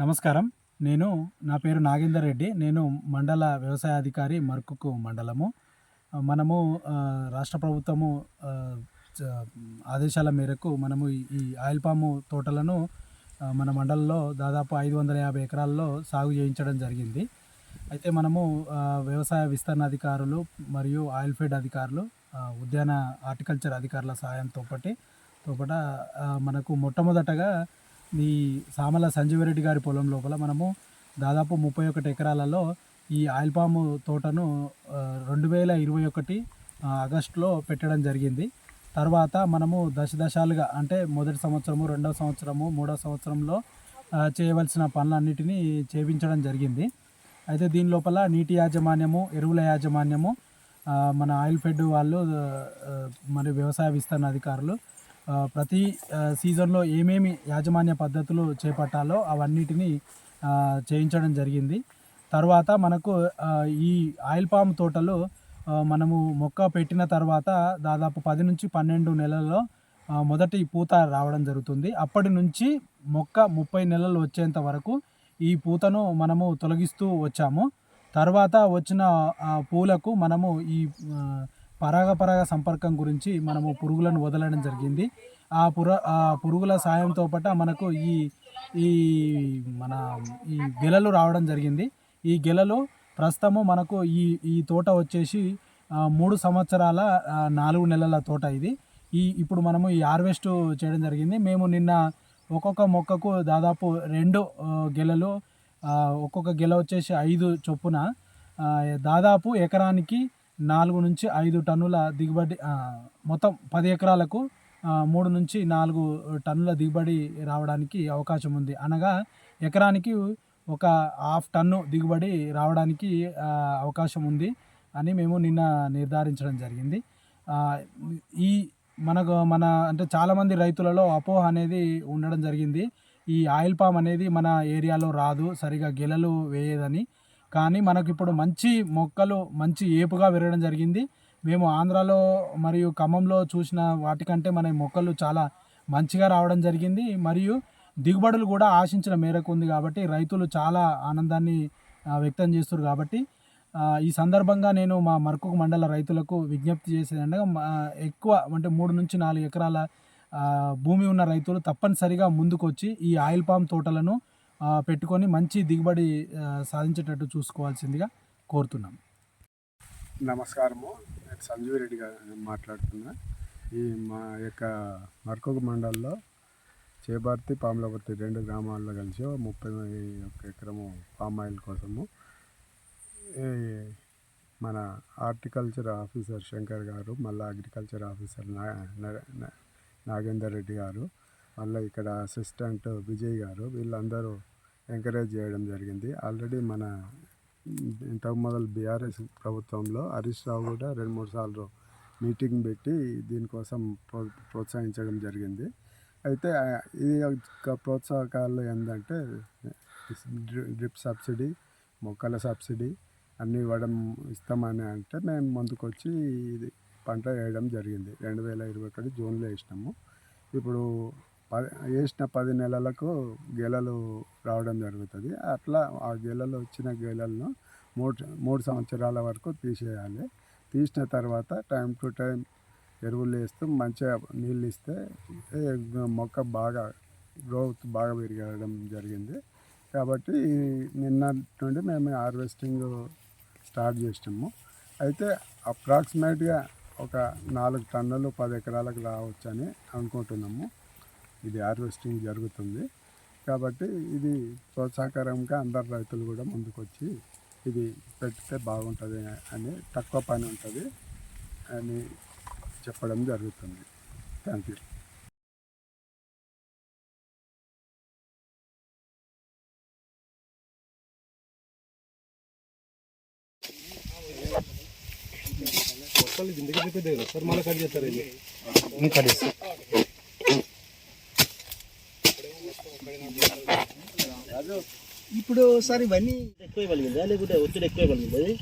నమస్కారం. నేను నా పేరు నాగేందర్ రెడ్డి. నేను మండల వ్యవసాయ అధికారి మర్కుకు మండలము. మనము రాష్ట్ర ప్రభుత్వము ఆదేశాల మేరకు మనము ఈ- ఆయిల్ పాము తోటలను మన మండలంలో దాదాపు ఐదు వందల యాభై ఎకరాల్లో సాగు చేయించడం జరిగింది. అయితే మనము వ్యవసాయ విస్తరణ అధికారులు మరియు ఆయిల్ ఫీడ్ అధికారులు ఉద్యాన హార్టికల్చర్ అధికారుల సహాయంతో పాటు తోపట మనకు మొట్టమొదటగా ఈ సామల సంజీవరెడ్డి గారి పొలం లోపల మనము దాదాపు ముప్పై ఒకటి ఎకరాలలో ఈ ఆయిల్ పాము తోటను రెండు వేల ఇరవై ఒకటి ఆగస్టులో పెట్టడం జరిగింది. తర్వాత మనము దశ దశాలుగా అంటే మొదటి సంవత్సరము రెండవ సంవత్సరము మూడవ సంవత్సరంలో చేయవలసిన పనులన్నిటినీ చేపించడం జరిగింది. అయితే దీని లోపల నీటి యాజమాన్యము ఎరువుల యాజమాన్యము మన ఆయిల్ ఫెడ్ వాళ్ళు మరి వ్యవసాయ విస్తరణ అధికారులు ప్రతి సీజన్లో ఏమేమి యాజమాన్య పద్ధతులు చేపట్టాలో అవన్నిటిని చేయించడం జరిగింది. తర్వాత మనకు ఈ ఆయిల్ పామ్ తోటలు మనము మొక్క పెట్టిన తర్వాత దాదాపు పది నుంచి పన్నెండు నెలల్లో మొదటి పూత రావడం జరుగుతుంది. అప్పటి నుంచి మొక్క ముప్పై నెలలు వచ్చేంత వరకు ఈ పూతను మనము తొలగిస్తూ వచ్చాము. తర్వాత వచ్చిన పూలకు మనము ఈ పరాగ పరాగ సంపర్కం గురించి మనము పురుగులను వదలడం జరిగింది. ఆ పుర ఆ పురుగుల సాయంతో పాటు మనకు ఈ ఈ మన ఈ గెలలు రావడం జరిగింది. ఈ గెలలు ప్రస్తుతము మనకు ఈ ఈ తోట వచ్చేసి మూడు సంవత్సరాల నాలుగు నెలల తోట ఇది. ఈ ఇప్పుడు మనము ఈ హార్వెస్ట్ చేయడం జరిగింది. మేము నిన్న ఒక్కొక్క మొక్కకు దాదాపు రెండు గెలలు ఒక్కొక్క గెల వచ్చేసి ఐదు చొప్పున దాదాపు ఎకరానికి నాలుగు నుంచి ఐదు టన్నుల దిగుబడి మొత్తం పది ఎకరాలకు మూడు నుంచి నాలుగు టన్నుల దిగుబడి రావడానికి అవకాశం ఉంది. అనగా ఎకరానికి ఒక హాఫ్ టన్ను దిగుబడి రావడానికి అవకాశం ఉంది అని మేము నిన్న నిర్ధారించడం జరిగింది. ఈ మనకు మన అంటే చాలామంది రైతులలో అపోహ అనేది ఉండడం జరిగింది. ఈ ఆయిల్ పామ్ అనేది మన ఏరియాలో రాదు సరిగా గెలలు వేయదని కానీ మనకు ఇప్పుడు మంచి మొక్కలు మంచి ఏపుగా పెరగడం జరిగింది. మేము ఆంధ్రాలో మరియు ఖమ్మంలో చూసిన వాటికంటే మన మొక్కలు చాలా మంచిగా రావడం జరిగింది. మరియు దిగుబడులు కూడా ఆశించిన మేరకు ఉంది కాబట్టి రైతులు చాలా ఆనందాన్ని వ్యక్తం చేస్తారు కాబట్టి ఈ సందర్భంగా నేను మా మర్కుకు మండల రైతులకు విజ్ఞప్తి చేసేదండగా అనగా ఎక్కువ అంటే మూడు నుంచి నాలుగు ఎకరాల భూమి ఉన్న రైతులు తప్పనిసరిగా ముందుకొచ్చి ఈ ఆయిల్ పామ్ తోటలను పెట్టుకొని మంచి దిగుబడి సాధించేటట్టు చూసుకోవాల్సిందిగా కోరుతున్నాం. నమస్కారము. నేను సంజీవ్ రెడ్డి గారు మాట్లాడుతున్నా. ఈ మా యొక్క మరకొక మండలంలో చేపర్తి పాములపర్తి రెండు గ్రామాల్లో కలిసి ముప్పై ఒక ఎకరము పామ్ ఆయిల్ కోసము మన హార్టికల్చర్ ఆఫీసర్ శంకర్ గారు మళ్ళీ అగ్రికల్చర్ ఆఫీసర్ నా నాగేందర్ రెడ్డి గారు మళ్ళీ ఇక్కడ అసిస్టెంట్ విజయ్ గారు వీళ్ళందరూ ఎంకరేజ్ చేయడం జరిగింది. ఆల్రెడీ మన ఇంతకు మొదలు బీఆర్ఎస్ ప్రభుత్వంలో హరీష్ రావు కూడా రెండు మూడు సార్లు మీటింగ్ పెట్టి దీనికోసం ప్రో ప్రోత్సహించడం జరిగింది. అయితే ఇది యొక్క ప్రోత్సాహకాలు ఏంటంటే డ్రిప్ సబ్సిడీ మొక్కల సబ్సిడీ అన్నీ ఇవ్వడం ఇస్తామని అంటే మేము ముందుకొచ్చి ఇది పంట వేయడం జరిగింది. రెండు వేల ఇరవై ఒకటి జూన్లో వేసినాము. ఇప్పుడు పది వేసిన పది నెలలకు గెలలు రావడం జరుగుతుంది. అట్లా ఆ గెలలు వచ్చిన గెలలను మూడు మూడు సంవత్సరాల వరకు తీసేయాలి. తీసిన తర్వాత టైం టు టైం ఎరువులు వేస్తూ మంచిగా నీళ్ళు ఇస్తే మొక్క బాగా గ్రోత్ బాగా పెరగడం జరిగింది. కాబట్టి నిన్న నుండి మేము హార్వెస్టింగ్ స్టార్ట్ చేసినాము. అయితే అప్రాక్సిమేట్గా ఒక నాలుగు టన్నులు పది ఎకరాలకు రావచ్చని అనుకుంటున్నాము. ఇది హార్వెస్టింగ్ జరుగుతుంది. కాబట్టి ఇది ప్రోత్సాహకరంగా అందరు రైతులు కూడా ముందుకొచ్చి ఇది పెడితే బాగుంటుంది అని తక్కువ పని ఉంటుంది అని చెప్పడం జరుగుతుంది. Thank you. ఇప్పుడు సార్ ఇవన్నీ ఎక్కువ పలిగిందా లేకుంటే ఒత్తిడి ఎక్కువ పలిగిందా అది